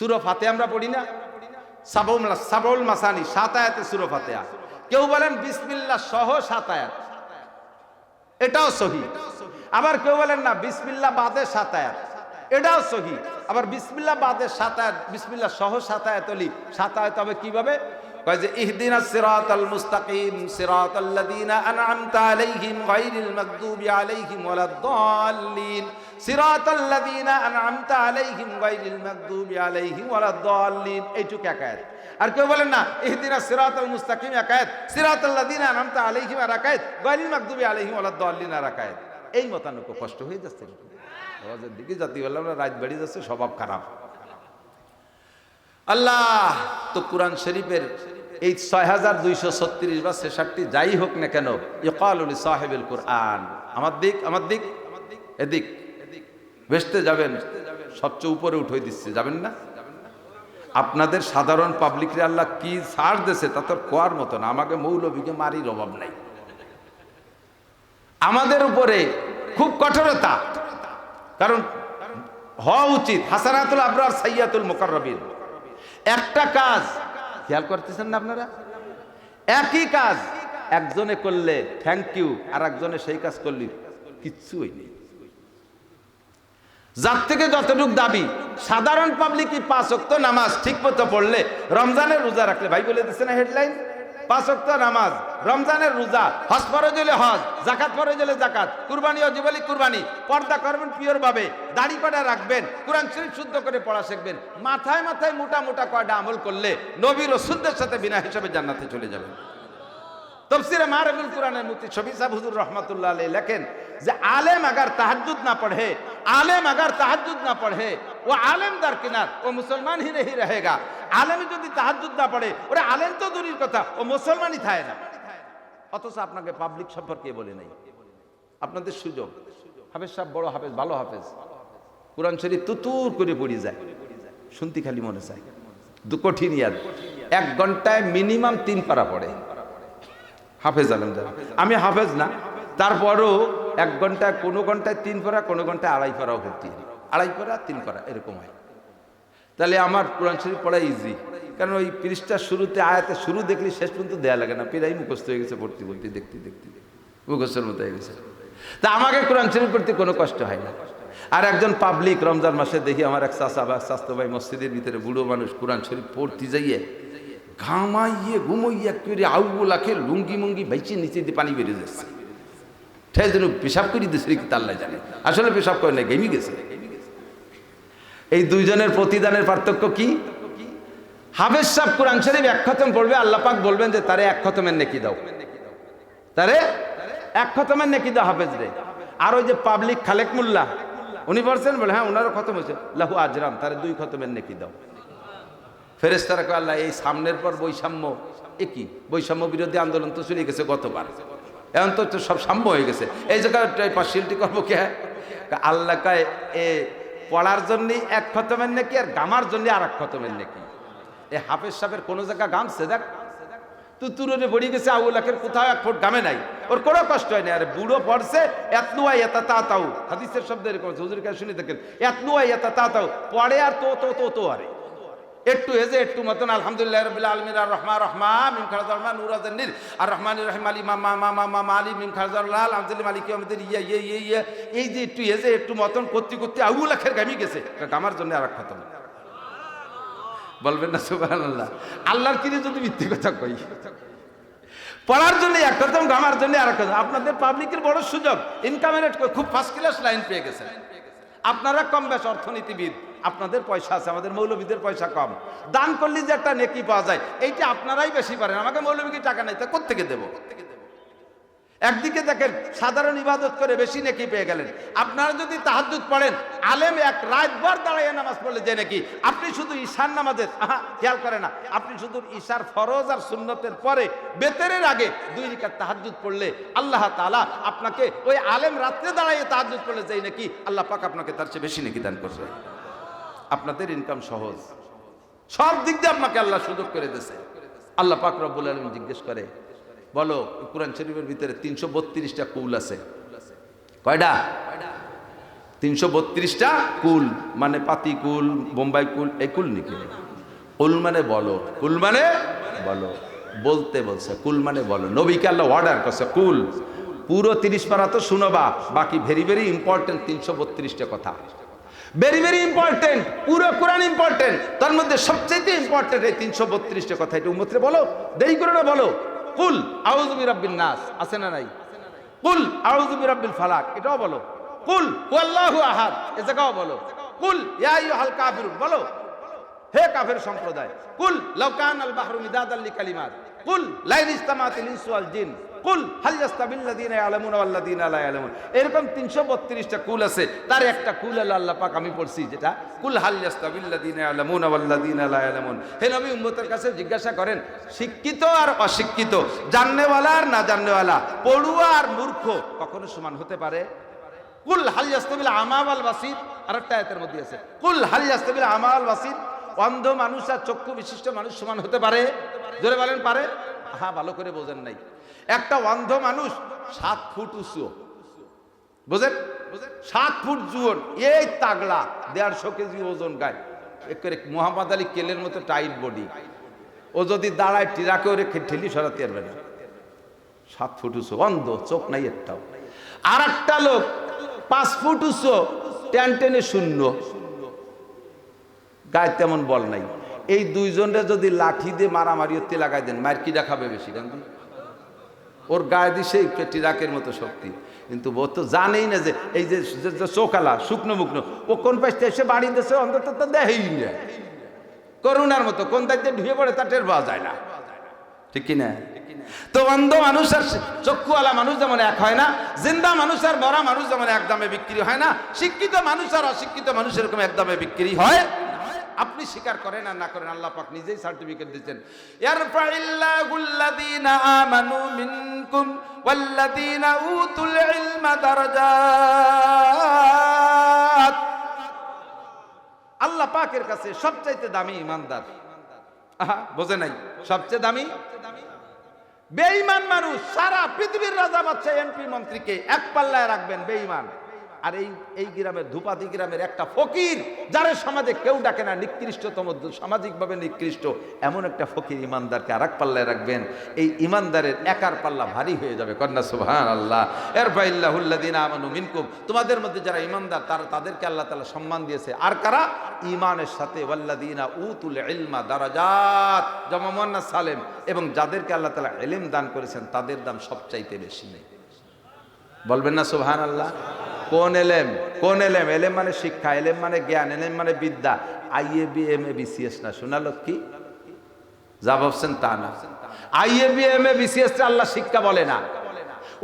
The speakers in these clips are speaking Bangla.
সুরো ফাতে আমরা পড়ি না? সাবল সাবল মাসানি, সাত আয়াতে সুরো হাতে কেউ বলেন বিসমিল্লা সহ সাত আয়াত। এটাও সহি। আবার কেউ বলেন, না বিসমিল্লা বাদে সাত আয়াত। এটাও সহি। আবার বিসমিল্লা বাদে সাত আয়াত বিসমিল্লা সহ সাত আয়াত হলি সাত আয়াত হবে কীভাবে? কয় যে, ইহদিনা সিরাতাল মুস্তাকিম সিরাতাল লাযিনা আনআমতা আলাইহিম গায়রিল মাগদুবি আলাইহিম ওয়ালাদ-দাল্লিন সিরাতাল লাযিনা আনআমতা আলাইহিম গায়রিল মাগদুবি আলাইহিম ওয়ালাদ-দাল্লিন এইটুকু এক আয়াত আর কেউ বলেন না, ইহদিনা সিরাতাল মুস্তাকিম এক আয়াত সিরাতাল লাযিনা আনআমতা আলাইহিম আর এক আয়াত গায়রিল মাগদুবি আলাইহিম ওয়ালাদ-দাল্লিন আর এক আয়াত এই মতানুক কষ্ট হয়ে যাচ্ছে। দিকে জাতি বললাম রাত বাড়ি যাচ্ছে, স্বভাব খারাপ। আল্লাহ, তো কোরআন শরীফের এই ছয় হাজার দুইশো ছত্রিশ বা ছেষট্টি যাই হোক না কেন ইকালুল সাহেবুল কোরআন। আমার দিক আমার দিক, এদিক। ভেসতে যাবেন, সবচেয়ে উপরে উঠে দিচ্ছে, যাবেন না? আপনাদের সাধারণ পাবলিকরে আল্লাহ কি ছাড় দিছে তা তো কোয়ার মতো না, আমাকে মৌলবীকে মারির অভাব নাই। আমাদের উপরে খুব কঠোরতা, কারণ হওয়া উচিত, হাসানাতুল আবরার সাইয়াতুল মোকাররবিন। একটা কাজ। খেয়াল করতেছেন না আপনারা? একই কাজ। একজনে করলে থ্যাংক ইউ আর একজনে সেই কাজ করলি কিচ্ছু হয়নি যার থেকে যতটুক দাবি, সাধারণ পাবলিকই পাঁচ অক্ত নামাজ ঠিক মতো পড়লে রমজানের রোজা রাখলে, ভাই বলে দিচ্ছে না হেডলাইন পাঁচক্ত নামাজ, রমজানের রোজা, হজ ফরজলে হজ জাকাত ফরজলে জাকাত কুরবানি অজীবলী কুরবানি, পর্দা করবেন পিওরভাবে, দাড়ি কটা রাখবেন, কোরআন শরীফ শুদ্ধ করে পড়া শিখবেন, মাথায় মাথায় মোটা মোটা কয়টা আমল করলে নবী রসুলদের সাথে বিনা হিসাবে জান্নাতে চলে যাবেন। তফসিরে মারবুল কোরআনের মুক্তি ছবি সাহ রহমতুল্লাহ আলী লেখেন যে আলেম আগার তাহাজুদ না পড়ে, আলেম আগার তাহাজুদ না পড়ে, ও আলেম দার কিনার, ও মুসলমান হি রহেগা আলেম যদি তাহাজ্জুদ না পড়ে, ওরা আলেম তো দূরের কথা, ও মুসলমানই থাকে না। অথচ আপনাকে পাবলিক সম্পর্কে বলে নাই। আপনাদের সুযোগ। হাফেজ সাহেব বড় হাফেজ, ভালো হাফেজ। কোরআন শরীফ তুতুর করে পড়ে যায়। শুনতে খালি মনে চায়। দু কঠিন ইয়াদ এক ঘন্টায় মিনিমাম তিন পারা পড়ে। হাফেজ আলম আমি হাফেজ না। তারপরও এক ঘন্টায় কোনো ঘন্টায় তিন পারা, কোনো ঘন্টায় আড়াই পারাও ভর্তি। আড়াই পারা, তিন পারা, এরকম হয়। তাহলে আমার কোরআন শরীফ পড়া ইজি কারণ ওই পৃষ্ঠার শুরুতে আয়াতে শুরু দেখলে শেষ পর্যন্ত দেয়া লাগে না। প্রায় মুখস্থ হয়ে গেছে ভর্তি বলতে দেখতে দেখতে। মুখস্থের মতো হয়ে গেছে। তা আমাকে কোরআন শরীফ পড়তে কোনো কষ্ট হয় না। আর একজন পাবলিক রমজান মাসে দেখি আমার এক চাষা বা স্বাস্থ্য ভাই মসজিদের ভিতরে বুড়ো মানুষ কোরআন শরীফ পড়তে যাইয়ে ঘামাইয়ে, ঘুমাইয়া করে আউগুলাকে লুঙ্গি মুঙ্গি বাইচে নিচে দিয়ে পানি বেরিয়ে যাচ্ছে। ঠেল যেন পেশাব করে দিচ্ছে কি তাল্লাই জানে। আসলে পেশাব করে না গেমি গেছে। এই দুইজনের প্রতিদানের পার্থক্য কি? হাফেজ সাহ কোরআন শরীফ এক খতম পড়বে, আল্লাহ পাক বলবেন যে তারে এক খতমের নেকি দাও। তারে এক খতমের নেকি দাও হাফেজ রে আর ওই যে পাবলিক খালেক মোল্লা, উনি বলছেন, বলে হ্যাঁ ওনারও খতম হয়েছে। লাহু আজরাম, তারে দুই খতমের নেকি দাও। ফেরেস্তারা কয়, আল্লাহ, এই সামনের পর বৈষম্য, এ কি? বৈষম্য বিরোধী আন্দোলন তো চলে গেছে গতবার। এখন তো সব সাম্য হয়ে গেছে। এই জায়গায় পার্সিয়ালিটি করব কে? আল্লাহ কয়, এ পড়ার জন্যে এক খতমের নাকি আর গামার জন্য আর এক খতমের নাকি? এ হাফেজ সাহেবের কোনো জায়গা গামছে দেখ। তুতুরে পড়ে গেছে আউলাকের কোথাও এক ফোট গামে নাই। ওর কোনো কষ্ট হয় না আরে বুড়ো পড়ছে এতনুয়াই এতা তা তাও। হাদিসের শব্দ এরকম হুজুর কাছে শুনে দেখেন এতনুয়াই এতা তা তাও। পড়ে আর তো তো তো তো আরে। একটু হেজে একটু মতন আলহামদুলিল্লাহ রবিল আলমিন, আর রহমা রহমা মিম খারজার রহমান নুরাজান্নির আর রহমান রহিম, আলী মামা মামা মামা আলী মিম লাল আমজলি মালিক আমাদের ইয়া ইয়ে ইয়ে ইয়ে এই যে একটু হেজে একটু মতন করতে করতে আউ লাখের গামি গেছে। গামার জন্য আর এক খতম বলবেন না, সুবহানাল্লাহ। আল্লাহর কিনে যদি মিথ্যে কথা কই পড়ার জন্য এক খতম গামার জন্য আর খতম আপনাদের পাবলিকের বড় সুযোগ। ইনকামের খুব ফার্স্ট ক্লাস লাইন পেয়ে গেছে আপনারা কম বেশ অর্থনীতিবিদ। আপনাদের পয়সা আছে, আমাদের মৌলবীদের পয়সা কম। দান করলে যে একটা নেকি পাওয়া যায়, এইটা আপনারাই বেশি পারেন। আমাকে মৌলবীকে টাকা নাই? তা কোথেকে দেবো? একদিকে দেখেন, সাধারণ ইবাদত করে বেশি নেকি পেয়ে গেলেন। আপনারা যদি তাহাজুদ পড়েন, আলেম এক রাতবার দাঁড়াইয়ে নামাজ পড়লে যে নাকি। আপনি শুধু ঈশার নামাজের খেয়াল করে না, আপনি শুধু ঈশার ফরজ আর সুন্নতের পরে, বেতেরের আগে দুই রিকাত তাহাজুদ পড়লে আল্লাহ তাআলা আপনাকে ওই আলেম রাত্রে দাঁড়াইয়ে তাহাজুদ পড়লে যেই নাকি, আল্লাহ পাক আপনাকে তার চেয়ে বেশি নাকি দান করবে আপনাদের ইনকাম সহজ। সব দিক দিয়ে আপনাকে আল্লাহ সুযোগ করে দিয়েছে। আল্লাহ পাক রব্বুল আলম জিজ্ঞেস করে, বলো কোরআন শরীফের ভিতরে তিনশো বত্রিশটা কুল আছে। কয়টা? তিনশো বত্রিশটা কুল মানে পাতি কুল, বোম্বাই কুল, এই কুল নাকি কুল মানে বলো, কুল মানে বলো। বলতে বলছে, কুল মানে বলো। নবীকে আল্লাহ অর্ডার করছে, কুল। পুরো তিরিশ পারা তো শুনবা বাকি ভেরি ভেরি ইম্পর্টেন্ট তিনশো বত্রিশটা কথা। ভেরি ভেরি ইম্পর্টেন্ট পুরো কোরআন ইম্পর্টেন্ট তার মধ্যে সবচেয়ে ইম্পর্টেন্ট এই তিনশো বত্রিশটা কথা। এটা উম্মতরে বলো, দেরি করে না বলো। কুল আউজুবি রাব্বিন নাস। আছে না নাই? কুল আউজুবি রাব্বিল ফালাক। এটাও বলো। কুল, হুয়াল্লাহু আহাদ। এ জায়গাও বলো। কুল, ইয়া আইয়ুহাল কাফিরুন। বলো। হে কাফের সম্প্রদায়। কুল লাউকান আল বাহরু মিদাদাল লিকালিমাত কুল লাইন ইসতামাতিল ইনসু ওয়াল জিন। কুল এরকম 332টা কুল আছে। তার একটা কুল হলো আল্লাহ পাক আমি পড়ছি, যেটা কুল হাল ইয়াস্তাবিল লাযিনা ইয়ালামুনা ওয়াল লা ইয়ালামুন। হে নবী, উম্মতের কাছে জিজ্ঞাসা করেন, শিক্ষিত আর অশিক্ষিত, জাননেওয়ালা আর না জাননেওয়ালা, পড়ুয়া আর মূর্খ কখনো সমান হতে পারে? কুল হাল ইয়াস্তাবিল আমা ওয়াল বাসির, আরেকটা আয়াতের মধ্যে আছে। কুল হাল ইয়াস্তাবিল আমা ওয়াল বাসির অন্ধ মানুষ আর চক্ষু বিশিষ্ট মানুষ সমান হতে পারে? জোরে বলেন, পারে? হ্যাঁ ভালো করে বোঝেন নাই। একটা অন্ধ মানুষ সাত ফুট উঁচু। বুঝেন? সাত ফুট জুয়ন। এই তাগলা, দেড়শো কেজি ওজন গায়। একেবারে মোহাম্মদ আলী কেলের মতো টাইট বডি। ও যদি দাঁড়ায় টিরাকে ওরে ঠেলি সরাতে পারবে না। সাত ফুট উঁচু, অন্ধ, চোখ নাই একটাও। আর একটা লোক পাঁচ ফুট উঁচু, টেন টেনে শূন্য। গায়ে তেমন বল নাই। এই দুইজনরে যদি লাঠি দিয়ে মারামারি হতে লাগাই দেন মার কিডা খাবে বেশি কারণ ওর গায়ে দিছে টিরাকের মতো শক্তি। কিন্তু ও তো জানেই না যে এই যে চোখালা, শুকনো মুকনো ও কোন পাশে এসে বাড়ি দিয়েছে অন্তত তো দেহেই না। করুণার মতো, কোন দায়িত্বে ঢুয়ে পড়ে তা টের পাওয়া যায় না। ঠিক কি না তো অন্ধ মানুষ আর চক্ষুওয়ালা মানুষ যেমন এক হয় না, জিন্দা মানুষ আর মরা মানুষ যেমন এক দামে বিক্রি হয় না, শিক্ষিত মানুষ আর অশিক্ষিত মানুষ এরকম এক দামে বিক্রি হয়। আপনি স্বীকার করেন আর না করেন, আল্লাহ পাক নিজেই সার্টিফিকেট দিচ্ছেন। আল্লাহ পাকের কাছে সবচাইতে দামি ইমানদার বোঝে নাই? সবচেয়ে দামি? বেঈমান মানুষ, সারা পৃথিবীর রাজা বাচ্চা এমপি মন্ত্রীকে এক পাল্লায় রাখবেন বেঈমান। আর এই এই গ্রামের ধুপাতি গ্রামের একটা ফকির, যার সমাজে কেউ ডাকে না, নিকৃষ্টতম, সামাজিকভাবে নিকৃষ্ট, এমন একটা ফকির ইমানদারকে আর এক পাল্লায় রাখবেন। এই ইমানদারের একার পাল্লা ভারী হয়ে যাবে, কন্যা সুবহান আল্লাহ এর ফাইল্লাহুল্লাদিন আমানু মিনকুম, তোমাদের মধ্যে যারা ইমানদার, তারা তাদেরকে আল্লাহ তালা সম্মান দিয়েছে। আর কারা? ইমানের সাথে ওয়াল্লাদিনা উতুল ইলমা দারাজাত জমা মুয়ান্নাস সালেম, এবং যাদেরকে আল্লাহ তালা ইলম দান করেছেন, তাদের দাম সবচাইতে বেশি নেই। বলবেন না সুবহান আল্লাহ কোন এলেম? কোন এলেম? এলেম মানে শিক্ষা, এলেম মানে জ্ঞান, এলেম মানে বিদ্যা। IA B, M A BCS না শোনালো কি? যা ভাবছেন তা না। IA B, M A BCS Allah শিক্ষা বলে না।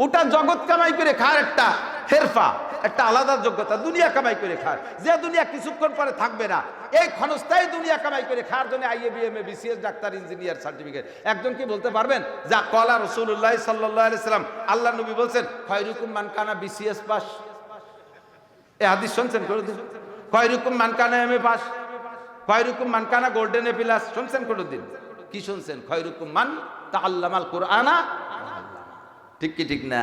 ওটা জগৎ কামাই করে খায় একটা হেরফা, একটা আলাদা যোগ্যতা, দুনিয়া কামাই করে খায়। যে দুনিয়া কিছুক্ষণ পরে থাকবে না, এই ক্ষণস্থায়ী দুনিয়া কামাই করে খাওয়ার জন্য IA A BCS doctor, engineer certificate. একজন কি বলতে পারবেন? যা কলা রসুল্লাহ সাল্লাহ সাল্লাম আল্লাহ নবী বলছেন, খয়রুকুম মানকানা বিসিএস পাস। এ হাদিস শুনছেন করে দিন। কয় রকম মানকানা এম এ পাস? কয় রকম মানকানা গোল্ডেন এ প্লাস শুনছেন করে দিন। কি শুনছেন? কয় রকম মান তা আল্লামাল কোরআনা ঠিক কি, ঠিক না?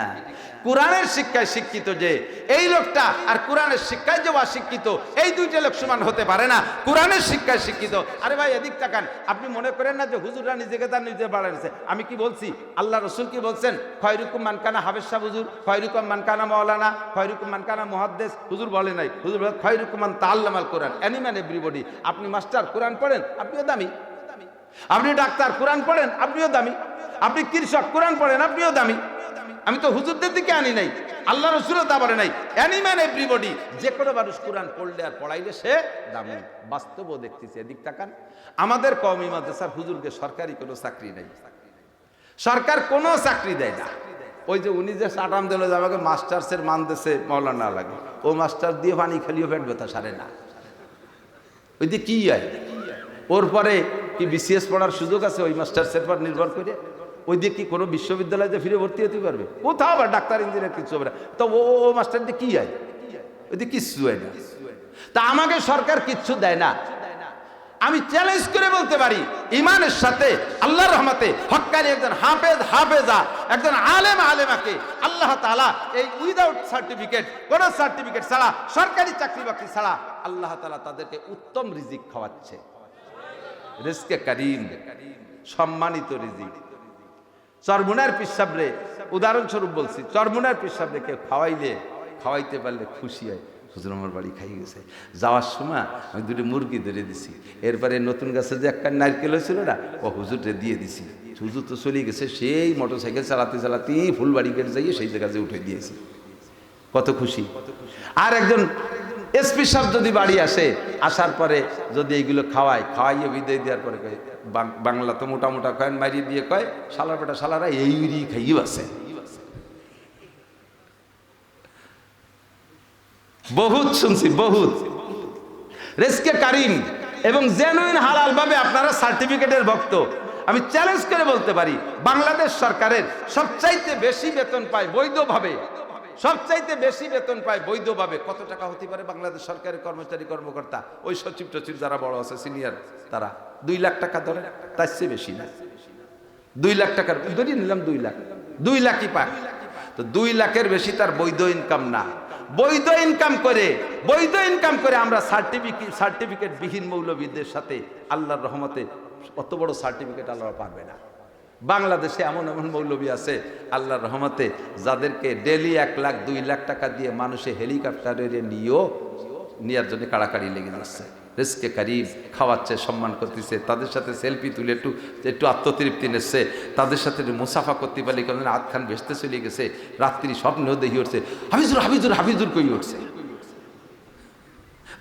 কোরআনের শিক্ষায় শিক্ষিত যে এই লোকটা আর কোরআনের শিক্ষায় যে অশিক্ষিত, এই দুইটা লোক সমান হতে পারে না। কোরআনের শিক্ষায় শিক্ষিত। আরে ভাই, এদিক তাকান। আপনি মনে করেন না যে হুজুররা নিজেকে তার নিজে বাড়াইছে? আমি কি বলছি? আল্লাহ রসুল কি বলছেন? খয়রুকুম মানকানা হাবেজ শাহ হুজুর, খয়রুকুম মানকানা মৌলানা খয়রুকুম মানকানা মহাদ্দেশ হুজুর বলে নাই। হুজুর বলে, খয়রুকুম মান তাল্লামাল কোরআন। অ্যানিম্যান এভরিবডি আপনি মাস্টার, কোরআন পড়েন, আপনিও দামি। আপনি ডাক্তার, কোরআন পড়েন, আপনিও দামি। আপনি কৃষক, কোরআন পড়েন, আপনিও দামি। আমি তো হুজুরদের দিকে আনি নাই, আল্লাহ রসুলও তা বলে নাই অ্যানিম্যান এভরিবডি যে কোনো মানুষ কোরআন পড়লে আর পড়াইলে সে দামি। বাস্তবও দেখতেছি, এদিক তাকান। আমাদের কওমি মাদ্রাসার হুজুরকে সরকারি কোনো চাকরি নেই। সরকার কোনো চাকরি দেয় না। ওই যে উনি যে সাটাম দিল যে আমাকে মাস্টার্সের মান দেশে মৌলানা লাগে। ও মাস্টার দিয়ে পানি খেলিও পেট ব্যথা সারে না। ওই যে কি হয় ওর পরে কি বিসিএস পড়ার সুযোগ আছে, ওই মাস্টার্সের পর নির্ভর করে? ওই দিয়ে কি কোনো বিশ্ববিদ্যালয়ে ফিরে ভর্তি হতে পারবে? কোথাও আবার ডাক্তার, ইঞ্জিনিয়ার কিছু হবে না। তো ও ও মাস্টার দিয়ে কি হয় ওই দিয়ে কিচ্ছু হয় না। তা আমাকে সরকার কিচ্ছু দেয় না। আমি চ্যালেঞ্জ করে বলতে পারি, ইমানের সাথে, আল্লাহর রহমতে হক্কানি একজন হাফেজ, হাফেজা, একজন আলেম, আলেমাকে আল্লাহ তাআলা এই উইদাউট সার্টিফিকেট কোন সার্টিফিকেট ছাড়া, সরকারি চাকরি বাকরি ছাড়া আল্লাহ তালা তাদেরকে উত্তম রিজিক খাওয়াচ্ছে। রিজকে কারিম, সম্মানিত রিজিক। চরমুনার পিসাবরে উদাহরণস্বরূপ বলছি, চরমুনার পিসাবরে কেউ খাওয়াইলে, খাওয়াইতে পারলে খুশি হয়। হুজুর আমার বাড়ি খাই গেছে। যাওয়ার সময় আমি দুটি মুরগি ধরে দিছি। এরপরে নতুন গাছে যে একটা নারকেল হয়েছিল না, ও হুজুরকে দিয়ে দিছি। হুজুর তো চলে গেছে, সেই মোটর সাইকেল চালাতে চালাতেই ফুলবাড়ি কেটে যাইয়ে সেই জায়গায় উঠে দিয়েছি। কত খুশি। আর একজন এসপি সাহেব যদি বাড়ি আসে, আসার পরে যদি এইগুলো খাওয়ায়, খাওয়াইয়ে বিদায় দেওয়ার পরে বাংলা তো মোটা মোটা কয়েন মারিয়ে দিয়ে কয়, শালার বেটা শালারা এই উড়ি খাইয়ে আছে। বহুত শুনছি, বহুত। রেস্কে কারিম এবং জেনুইন হালাল ভাবে আপনারা সার্টিফিকেটের ভক্ত। আমি চ্যালেঞ্জ করে বলতে পারি, বাংলাদেশ সরকারের সবচাইতে বেশি বেতন পায় বৈধভাবে সবচাইতে বেশি বেতন পায় বৈধভাবে। কত টাকা হতে পারে বাংলাদেশ সরকারের কর্মচারী কর্মকর্তা? ওই সচিব টচিব যারা বড় আছে সিনিয়র তারা। দুই লাখ টাকা ধরে, তার চেয়ে বেশি না। দুই লাখ টাকার, ধরিয়ে নিলাম দুই লাখ। দুই লাখই পায় তো দুই লাখের বেশি তার বৈধ ইনকাম না। বৈধ ইনকাম করে, বৈধ ইনকাম করে আমরা সার্টিফিকেট সার্টিফিকেট বিহীন মৌলবীদের সাথে আল্লাহর রহমতে অত বড় সার্টিফিকেট আল্লাহ পারবে না। বাংলাদেশে এমন এমন মৌলবী আছে, আল্লাহর রহমতে, যাদেরকে ডেলি এক লাখ, দুই লাখ টাকা দিয়ে মানুষে হেলিকপ্টারে নিয়েও নেওয়ার জন্য কাড়াকাড়ি লেগে যাচ্ছে। রিস্কে কারিম খাওয়াচ্ছে, সম্মান করতেছে, তাদের সাথে সেলফি তুলে একটু একটু আত্মতৃপ্তি নিচ্ছে, তাদের সাথে মুসাফা করতে পারলে কেমন আধ খান ভেসতে চলে গেছে, রাত্রি স্বপ্নেও দেখি উঠছে হাফিজুর হাফিজুর হাফিজুর কই উঠছে?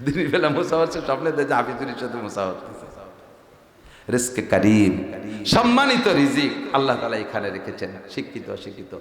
দিনের বেলা মোসা হচ্ছে, স্বপ্নে দেখছে হাফিজুরের সাথে মোসা হচ্ছে। রিস্কে কারিম। সম্মানিত রিজিক আল্লাহ তালা এখানে রেখেছেন শিক্ষিত অশিক্ষিত।